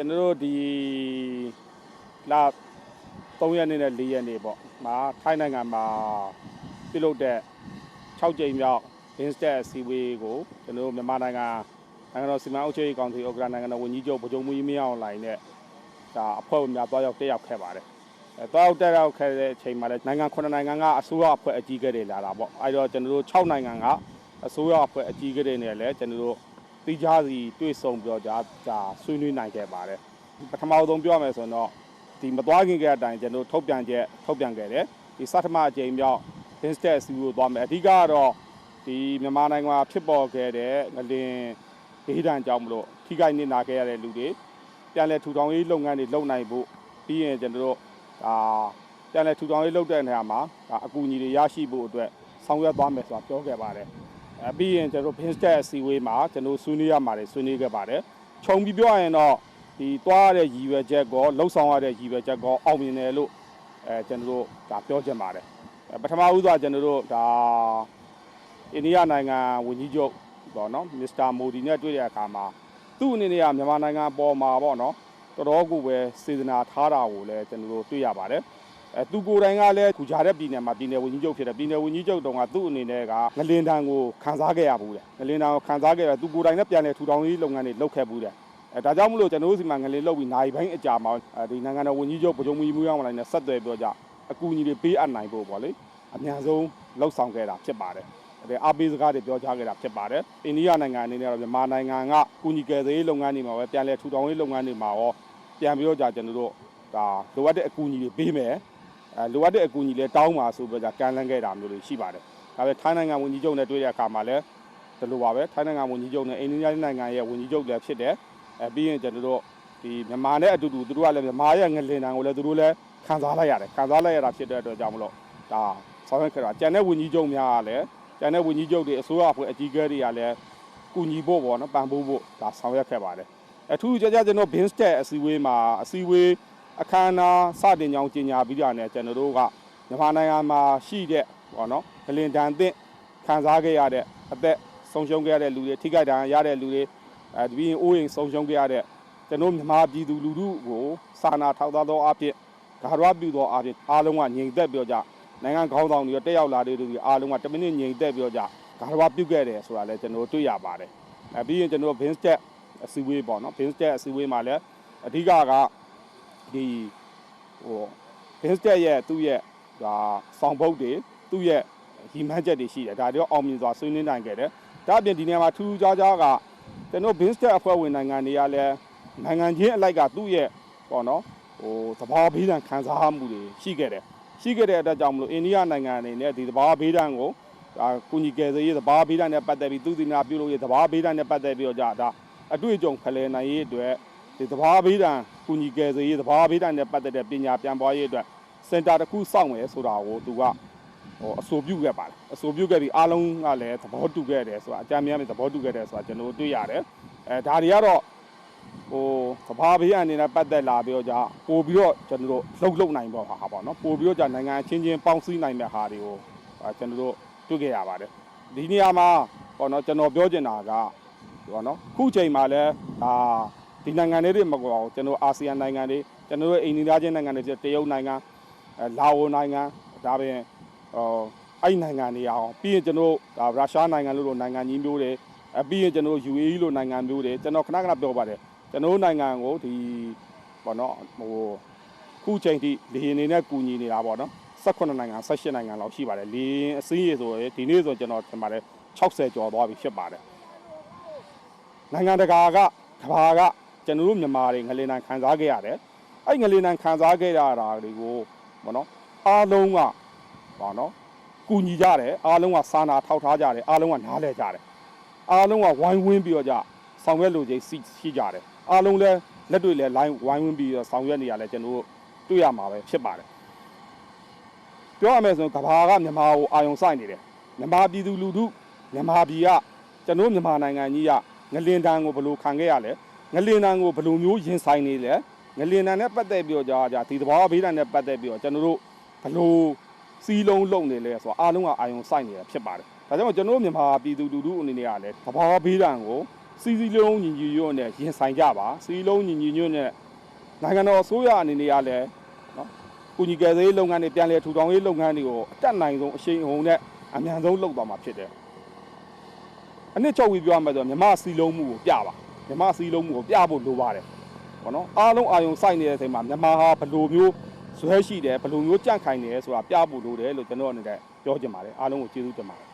ကျွန်တော်တို့ဒီလာ3ရက်နေ့နဲ့4ရက်နေ့ပေါ့မှာထိုင်းနိုင်ငံမှာပြုလုပ်တဲ့6ကြိမ်မြောက် Instat အစည်းအဝေးကိုကျွန်တော်တို့မြန်မာနိုင်ငံနိုင်ငံတော်စီမံအုပ်ချုပ်ရေးကောင်စီဥက္ကဋ္ဌနိုင်ငံတော်ဝန်ကြီးချုပ်ဗိုလ်ချုပ်မှုကြီးမင်းအောင်လှိုင်နဲ့ဒါအဖွဲ့ဝင်များတွားရောက်တက်ရောက်ခဲ့ပါတယ်အဲတွားရောက်တက်ရောက်ခဲ့တဲ့အချိန်မှာလည်းနိုင်ငံ9နိုင်ငံကအစိုးရအဖွဲ့အကြီးအကဲတွေလာတာပေါ့အဲဒီတော့ကျွန်တော်တို့6နိုင်ငံကအစိုးရအဖွဲ့အကြီးအကဲတွေနဲ့လည်းကျွန်တော်တို့ တိကျစီတွေ့ဆုံပြောကြဒါဆွေးနွေးနိုင်ခဲ့ပါတယ်ပထမဆုံးပြောရမယ်ဆိုရင်တော့ဒီမသွားခင်ကတည်းကအတိုင်းကျွန်တော်ထုတ်ပြန်ချက်ထုတ်ပြန်ခဲ့တယ်ဒီစထမအကြိမ်မြောက် Instat စီကိုသွားမယ်အဓိကကတော့ဒီမြန်မာနိုင်ငံမှာဖြစ်ပေါ်ခဲ့တဲ့ငလင်ဒေသအကြောင်းမလို့ထိခိုက်နေနာခဲ့ရတဲ့လူတွေပြန်လည်ထူထောင်ရေးလုပ်ငန်းတွေလုပ်နိုင်ဖို့ပြီးရင်ကျွန်တော်တို့ဒါပြန်လည်ထူထောင်ရေးလုပ်တဲ့နေရာမှာဒါအကူအညီတွေရရှိဖို့အတွက်ဆောင်ရွက်သွားမယ်ဆိုတာပြောခဲ့ပါတယ် အပြီးရင်ကျွန်တော် Finstat အစည်းအဝေးမှာကျွန်တော်ဆွေးနွေးရမှာတွေဆွေးနွေးခဲ့ပါတယ်။ခြုံပြီးပြောရရင်တော့ဒီသွားရတဲ့ရည်ရွယ်ချက်ကောလှုပ်ဆောင်ရတဲ့ရည်ရွယ်ချက်ကောအောင်မြင်တယ်လို့အဲကျွန်တော်တို့ဒါပြောချင်ပါတယ်။အဲပထမဦးစွာကျွန်တော်တို့ဒါအိန္ဒိယနိုင်ငံဝန်ကြီးချုပ်ပေါ့နော်မစ္စတာမိုဒီနဲ့တွေ့တဲ့အခါမှာသူ့အနေနဲ့ကမြန်မာနိုင်ငံအပေါ်မှာပေါ့နော်တော်တော်ကိုပဲစေတနာထားတာကိုလည်းကျွန်တော်တို့တွေ့ရပါတယ်။ အဲသူကိုယ်တိုင်ကလည်းခုကြားတဲ့ပြည်နယ်မှာပြည်နယ်ဝန်ကြီးချုပ်ဖြစ်တယ်ပြည်နယ်ဝန်ကြီးချုပ်တုန်းကသူ့အနေနဲ့ကငလင်တန်းကိုခန်းစားခဲ့ရဘူးတယ်ငလင်တန်းကိုခန်းစားခဲ့ရသူကိုယ်တိုင်လည်းပြန်လည်ထူထောင်ရေးလုပ်ငန်းတွေလုပ်ခဲ့ဘူးတယ်အဲဒါကြောင့်မလို့ကျွန်တော်တို့စီမှာငလင်လုပ်ပြီးနိုင်ပိုင်းအကြာမှာအဲဒီနိုင်ငံတော်ဝန်ကြီးချုပ်ဗိုလ်ချုပ်မှုကြီးမှုရောက်လာတဲ့ဆက်သွယ်ပြောကြအကူအညီတွေပေးအပ်နိုင်ဖို့ပေါ့လေအများဆုံးလှုပ်ဆောင်ခဲ့တာဖြစ်ပါတယ်အဲအားပေးစကားတွေပြောကြားခဲ့တာဖြစ်ပါတယ်အိန္ဒိယနိုင်ငံအနေနဲ့ကတော့မြန်မာနိုင်ငံကကုညီကယ်ဆယ်ရေးလုပ်ငန်းတွေမှာပဲပြန်လည်ထူထောင်ရေးလုပ်ငန်းတွေမှာရောပြန်ပြီးတော့ကြာကျွန်တော်တို့ဒါလိုအပ်တဲ့အကူအညီတွေပေးမယ်အဲ လိုအပ်တဲ့အကူအညီလည်းတောင်းပါဆိုပြီးတော့ကန်လန်းခဲ့တာမျိုးတွေရှိပါတယ်။ဒါပေမဲ့ထိုင်းနိုင်ငံဝန်ကြီးချုပ်နဲ့တွေ့တဲ့အခါမှာလည်းဒီလိုပါပဲထိုင်းနိုင်ငံဝန်ကြီးချုပ်နဲ့အိန္ဒိယနိုင်ငံရဲ့ဝန်ကြီးချုပ်လည်းဖြစ်တယ်။အဲပြီးရင်ကျွန်တော်တို့ဒီမြန်မာနဲ့အတူတူသူတို့ကလည်းမြန်မာရဲ့ငလင်တန်ကိုလည်းသူတို့လည်းခံစားလိုက်ရတယ်။ခံစားလိုက်ရတာဖြစ်တဲ့အတွက်ကြောင့်မလို့ဒါဆောင်ရွက်ခဲ့တာကျန်တဲ့ဝန်ကြီးချုပ်များကလည်းကျန်တဲ့ဝန်ကြီးချုပ်တွေအစိုးရအဖွဲ့အကြီးအကဲတွေကလည်းကူညီဖို့ပေါ့နော်ပံ့ပိုးဖို့ဒါဆောင်ရွက်ခဲ့ပါတယ်။အထူးကြကြကျွန်တော် Binstat အစည်းအဝေးမှာအစည်းအဝေး အခမ်းအနားစတင်ကြောင်းကြီးညာပြီးတာနဲ့ကျွန်တော်တို့ကမြန်မာနိုင်ငံမှာရှိတဲ့ပေါ့နော်ဂလင်တန်သင့်ခံစားခဲ့ရတဲ့အသက်ဆုံးရှုံးခဲ့ရတဲ့လူတွေထိခိုက်ဒဏ်ရာရတဲ့လူတွေအဲဒီပြီးရင်အိုးအိမ်ဆုံးရှုံးခဲ့ရတဲ့ကျွန်တော်မြန်မာပြည်သူလူထုကိုစာနာထောက်ထားသောအဖြစ်ဂါရဝပြုသောအဖြစ်အားလုံးကငြိမ်သက်ပြောကြနိုင်ငံခေါင်းဆောင်တွေတက်ရောက်လာတဲ့လူတွေအားလုံးကတမိနစ်ငြိမ်သက်ပြောကြဂါရဝပြုခဲ့တယ်ဆိုတာလည်းကျွန်တော်တွေ့ရပါတယ်အဲပြီးရင်ကျွန်တော် Vinstat အစည်းအဝေးပေါ့နော် Vinstat အစည်းအဝေးမှာလည်းအဓိကက ဒီဟို Vinstat ရဲ့သူ့ရဲ့ဒါဆောင်ဘုတ်တွေသူ့ရဲ့ရီမန်းချက်တွေရှိတယ်ဒါတွေတော့အောင်မြင်စွာဆွေးနွေးနိုင်ခဲ့တယ်ဒါအပြင်ဒီနေရာမှာထူးခြားခြားကကျွန်တော် Vinstat အဖွဲ့ဝင်နိုင်ငံတွေကလည်းနိုင်ငံချင်းအလိုက်ကသူ့ရဲ့ပေါ့နော်ဟိုသဘာဝဘေးဒဏ်ခံစားမှုတွေရှိခဲ့တယ်ရှိခဲ့တဲ့အတွက်ကြောင့်မလို့အိန္ဒိယနိုင်ငံအနေနဲ့ဒီသဘာဝဘေးဒဏ်ကိုဒါကုညီကယ်ဆယ်ရေးသဘာဝဘေးဒဏ်နဲ့ပတ်သက်ပြီးသူစီမနာပြုလုပ်ရေးသဘာဝဘေးဒဏ်နဲ့ပတ်သက်ပြီးတော့じゃဒါအတွေ့အကြုံဖလှယ်နိုင်ရေးအတွက်ဒီသဘာဝဘေးဒဏ် ကုညီကယ်ဆယ်ရေးသဘာဝဘေးဒဏ်နဲ့ပတ်သက်တဲ့ပညာပြန်ပွားရေးအတွက်စင်တာတစ်ခုစောင့်မယ်ဆိုတာကိုသူကဟိုအဆိုပြုခဲ့ပါတယ်အဆိုပြုခဲ့ပြီးအားလုံးကလည်းသဘောတူခဲ့တယ်ဆိုတာအကြမ်းများများသဘောတူခဲ့တယ်ဆိုတာကျွန်တော်တို့တွေ့ရတယ်အဲဒါတွေကတော့ဟိုသဘာဝဘေးအနေနဲ့ပတ်သက်လာပြီးတော့じゃပို့ပြီးတော့ကျွန်တော်တို့လှုပ်လှုပ်နိုင်ပေါ့ဟာပေါ့နော်ပို့ပြီးတော့じゃနိုင်ငံချင်းချင်းပေါင်းစည်းနိုင်တဲ့ဟာတွေကိုကျွန်တော်တို့တွေ့ခဲ့ရပါတယ်ဒီနေရာမှာပေါ့နော်ကျွန်တော်ပြောချင်တာကပေါ့နော်ခုချိန်မှာလည်းဒါ ဒီနိုင်ငံတွေတွေမကွာဘူးကျွန်တော်အာဆီယံနိုင်ငံတွေကျွန်တော်တို့အိန္ဒိယချင်းနိုင်ငံတွေတရုတ်နိုင်ငံအဲလာအိုနိုင်ငံဒါပြင်ဟောအဲ့နိုင်ငံတွေအောင်ပြီးရင်ကျွန်တော်ဒါရုရှားနိုင်ငံလို့လို့နိုင်ငံကြီးမျိုးတွေအပြီးရင်ကျွန်တော် UAE လို့နိုင်ငံမျိုးတွေကျွန်တော်ခဏခဏပြောပါတယ်ကျွန်တော်နိုင်ငံကိုဒီဘောနော်ဟိုခုချိန်ထိလေရင်နေနဲ့ကူညီနေတာပေါ့နော်18နိုင်ငံ18နိုင်ငံလောက်ရှိပါတယ်လေရင်အစင်းရေဆိုရယ်ဒီနေ့ဆိုကျွန်တော်ထင်ပါတယ်60ကျော်သွားပြီဖြစ်ပါတယ်နိုင်ငံတကာကကဘာက ကျွန်တော်တို့မြန်မာတွေငလင်နံခံစားခဲ့ရတယ်။အဲ့ငလင်နံခံစားခဲ့ရတာတွေကိုဘောနော်အားလုံးကဘောနော်ကူညီကြတယ်အားလုံးကစာနာထောက်ထားကြတယ်အားလုံးကနားလဲကြတယ်အားလုံးကဝိုင်းဝန်းပြီးတော့ကြဆောင်ရွက်လိုခြင်းရှိကြတယ်အားလုံးလည်းလက်တွေလည်း line ဝိုင်းဝန်းပြီးတော့ဆောင်ရွက်နေရလဲကျွန်တော်တို့တွေ့ရမှာပဲဖြစ်ပါတယ်ပြောရမယ်ဆိုရင်ကဘာကမြန်မာကိုအာယုံစိုက်နေတယ်မြန်မာပြည်သူလူထုမြန်မာပြည်ကကျွန်တော်မြန်မာနိုင်ငံကြီးကငလင်တန်းကိုဘယ်လိုခံခဲ့ရလဲ ငလင်နံကိုဘယ်လိုမျိုးရင်ဆိုင်နေလဲငလင်နံနဲ့ပတ်သက်ပြီးတော့ကြာကြာဒီသဘာဝဘေးဒဏ်နဲ့ပတ်သက်ပြီးတော့ကျွန်တော်တို့ဘယ်လိုစီးလုံးလုံနေလဲဆိုတော့အားလုံးကအာယုံစိုက်နေတာဖြစ်ပါတယ်ဒါကြောင့်ကျွန်တော်တို့မြန်မာပြည်သူလူထုအနေနဲ့ကလည်းသဘာဝဘေးဒဏ်ကိုစီစီလုံးညီညီညွတ်နဲ့ရင်ဆိုင်ကြပါစီစီလုံးညီညီညွတ်နဲ့နိုင်ငံတော်အစိုးရအနေနဲ့ကလည်းနော်ကုညီကယ်ဆယ်ရေးလုပ်ငန်းတွေပြန်လည်ထူထောင်ရေးလုပ်ငန်းတွေကိုအတက်နိုင်ဆုံးအရှိန်အဟုန်နဲ့အမြန်ဆုံးလုပ်သွားမှာဖြစ်တယ်အနှစ်ချုပ်ပြီးပြောရမယ်ဆိုတော့မြမစီလုံးမှုကိုပြပါ မြမစီလုံးမှုကိုပြဖို့လိုပါတယ်ဘောနော်အားလုံးအာယုံစိုက်နေတဲ့အချိန်မှာမြန်မာဟာဘယ်လိုမျိုးဇွဲရှိတယ်ဘယ်လိုမျိုးကြန့်ခိုင်နေလဲဆိုတာပြဖို့လိုတယ်လို့ကျွန်တော်အနေနဲ့ပြောချင်ပါတယ်အားလုံးကိုကျေးဇူးတင်ပါတယ်